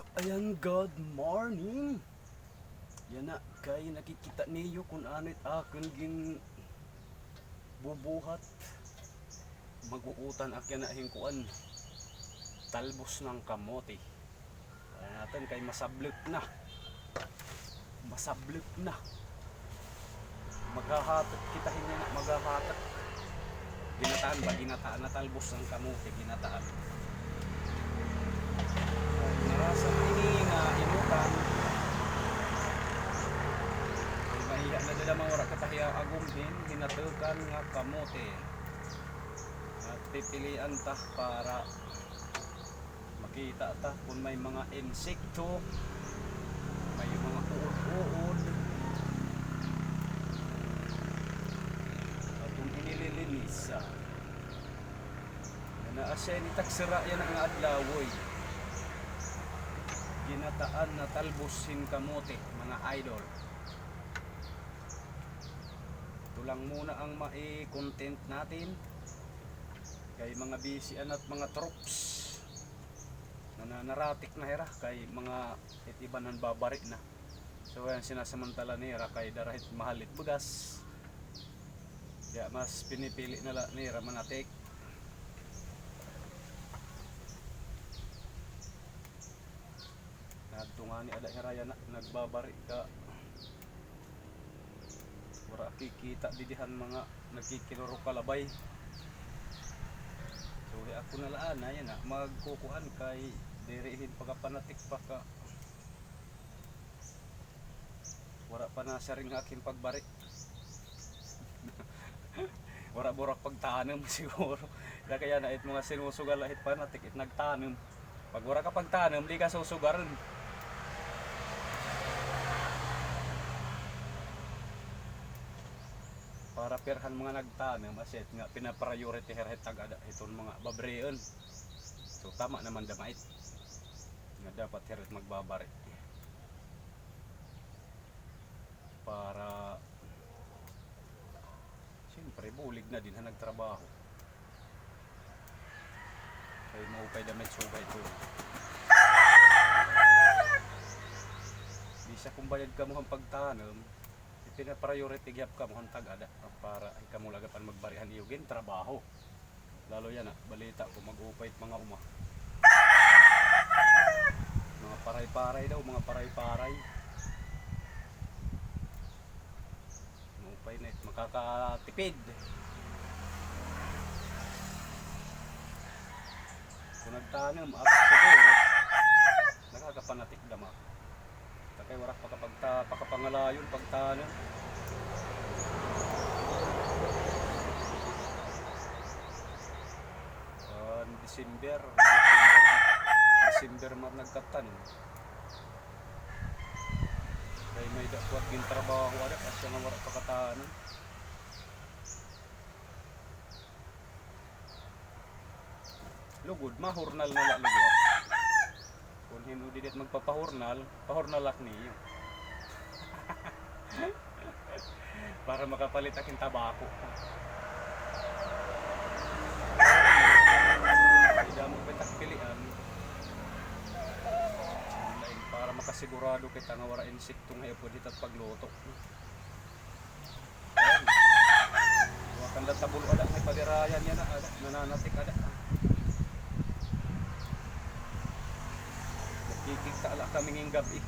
So, ayan, good morning. Yan na, kay nakikita niyo kung anit akin gin bubuhat. Mag-uutan akyan na hingkuan. Talbos ng kamote. Kaya natin kay masablip na. Masablip na. Maghahatak kita hindi na maghahatak. Ginataan ba? Ginataan na talbos ng kamote. Ginataan. Narasa ini nga inutan. Ay mahiya na dala mga wara katahiya agum din hinatukan nga kamote. At pipilian ta para makita ta kung may mga insekto, may mga uod-uod. At kung inililinis ah. Na asya ni taksira yan ang adlawoy ginataan na talbusin kamote mga idol. Ito lang muna ang mai-content natin. Kay mga bisian at mga troops na nanaratik na hera kay mga itibanan babari na. So yan sinasamantala nira kay darahit mahalit bugas. Kaya mas pinipili nila nira manatik Nagtungani ada heraya na nagbabari ka. Wala kikita didihan mga nagkikiloro kalabay. So hi ako na laan na yan na magkukuhan kay dirihin pagapanatik pa ka. Wala pa na sa ring aking pagbari. Wala borak pagtanam siguro. Kaya kaya na it mga sinusugal lahit panatik it nagtanam. Pag wala ka pagtanam, di ka susugaran. Perhan mga nagtanam aset nga pinapriority herhet tagada iton mga babreon so tama naman damait. Nga dapat herhet magbabari para siyempre bulig na din ha nagtrabaho. Kay maupay damit sugay ito bisa kung bayad ka mo ang pagtanam pina-priority gyap ka mo hantag ada para ay kamo lagapan magbarihan iyo gin trabaho. Lalo yan ah balita ko mag-upay mga uma. Mga paray-paray daw mga paray-paray. Maupay na makakatipid. Kung nagtanam at siguro nakakapanatik dama kay wala pa kapag ta, pakapangalayon pagtanam Uh, December, December, man nagkatanim. Kaya may dakwat gin trabaho ada kasi nga wala pakatanan. Lugod, mahurnal na lugod. Kung hindi dit magpapahurnal, pahurnalak niyo. Para makapalit aking tabako. Online para makasigurado kita nga wala insekto nga ipod hitat pagluto. Ayan. Wa kanda tabul ada may palirayan yan na ada nananatik ada. Nakikita ala kami nging gabi.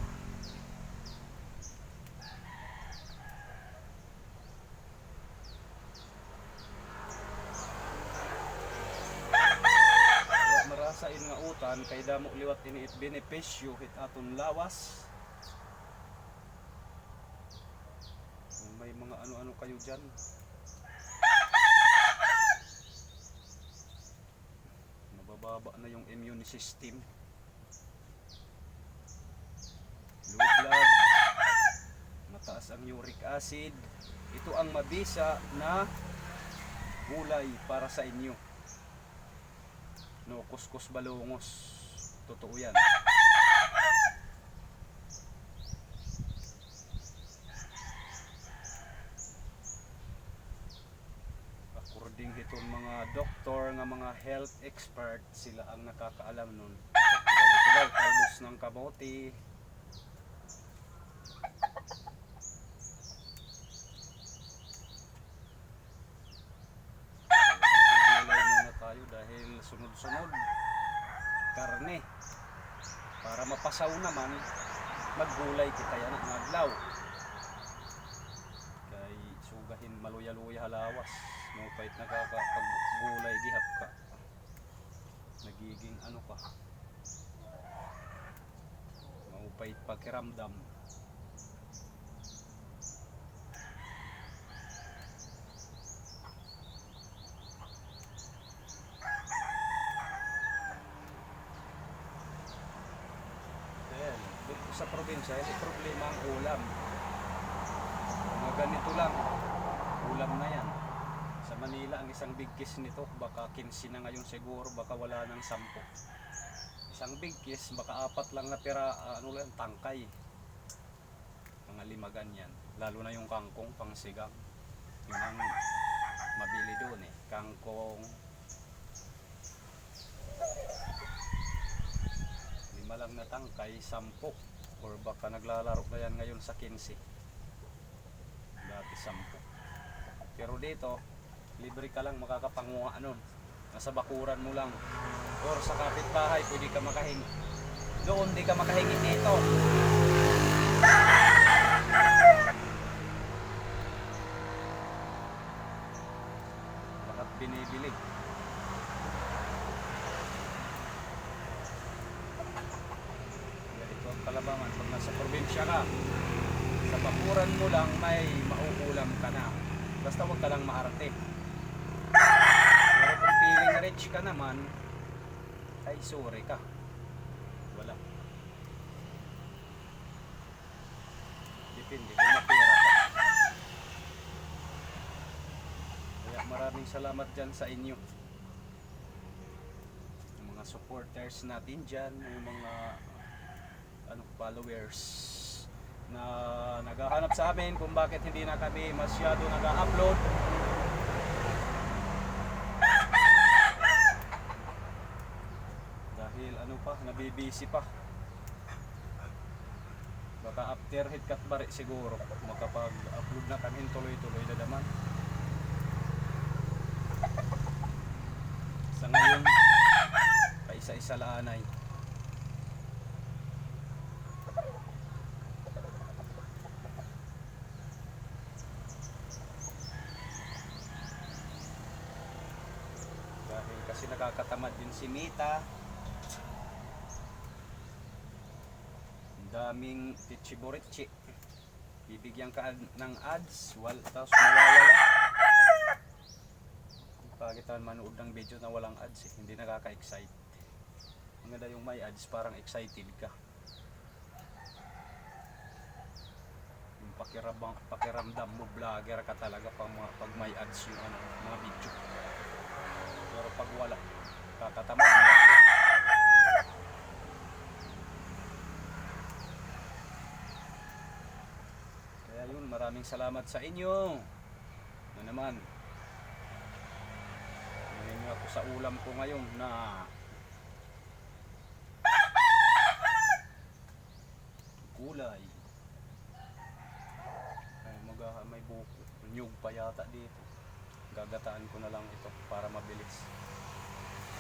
Wa marasain nga utan kay damo liwat ini it benepisyo hit aton lawas. May mga ano-ano kayo dyan. Nabababa na yung immune system. Low blood. Mataas ang uric acid. Ito ang mabisa na gulay para sa inyo. No, kuskus balungos. Totoo yan. According hitong mga doktor nga mga health expert, sila ang nakakaalam nun. Talbos ng kamote. Magugulay muna tayo dahil sunod-sunod. Karne. Para mapasaw naman, maggulay kita yan ang aglaw. Kay sugahin maluya-luya halawas. Mupait nakakapaggulay gihap ka. Nagiging ano ka. Maupait pakiramdam. Ayan, sa probinsya, hindi problema ang ulam. Mga ganito lang, ulam na yan. Sa Manila, ang isang big kiss nito, baka 15 na ngayon siguro, baka wala ng 10. Isang big kiss, baka apat lang na pira, ah, ano lang, tangkay. Mga lima ganyan. Lalo na yung kangkong, pang sigang. Yun ang mabili doon eh. Kangkong, lima lang na tangkay, sampo. Or baka naglalaro na yan ngayon sa 15. Dati sampo. Pero dito, libre ka lang makakapanguha nun. Nasa bakuran mo lang. Or sa kapitbahay, pwede ka makahingi. Doon, di ka makahingi dito. Bakit binibili? Ganito ang kalabangan. Pag nasa probinsya ka, sa bakuran mo lang may mauulam ka na. Basta huwag ka lang maarte. Pero kung feeling rich ka naman, ay sorry ka. Wala. Depende kung mapira ka. Kaya maraming salamat dyan sa inyo. Mga supporters natin dyan, yung mga ano, followers na naghahanap sa amin kung bakit hindi na kami masyado nag-upload. Dahil ano pa, nabibisi pa. Baka after hit bari siguro makapag-upload na kami tuloy-tuloy na naman. Sa ngayon, paisa-isa laanay. Dahil kasi nakakatamad din si Mita. Daming tichiborichi. Bibigyan ka ng ads, wal, tapos mawawala. Pagit naman manood ng video na walang ads eh. Hindi nakaka-excite. Maganda yung may ads, parang excited ka. Yung pakiramdam, pakiramdam mo, vlogger ka talaga pag, pag may ads yung ano, mga video. Pero pag wala, kakatamad mo. Kaya yun, maraming salamat sa inyo. Na naman. Ngayon ako sa ulam ko ngayon na gulay. Ay, mag may buko. Nyug pa yata dito. Gagataan ko na lang ito para mabilis.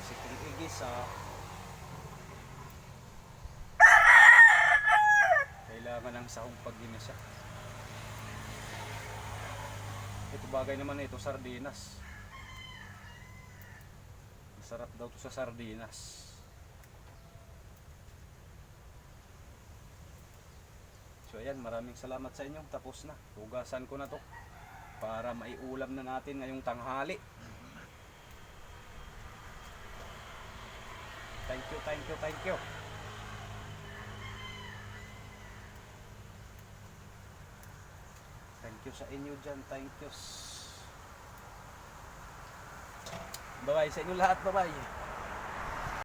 Kasi kung igisa, kailangan ng sahog pag ginisa. Ito bagay naman na ito, sardinas. Masarap daw to sa sardinas. So ayan, maraming salamat sa inyo. Tapos na. Hugasan ko na to para maiulam na natin ngayong tanghali. Thank you, thank you, thank you. Thank you sa inyo dyan. Thank you. Bye-bye sa inyo lahat. Bye-bye.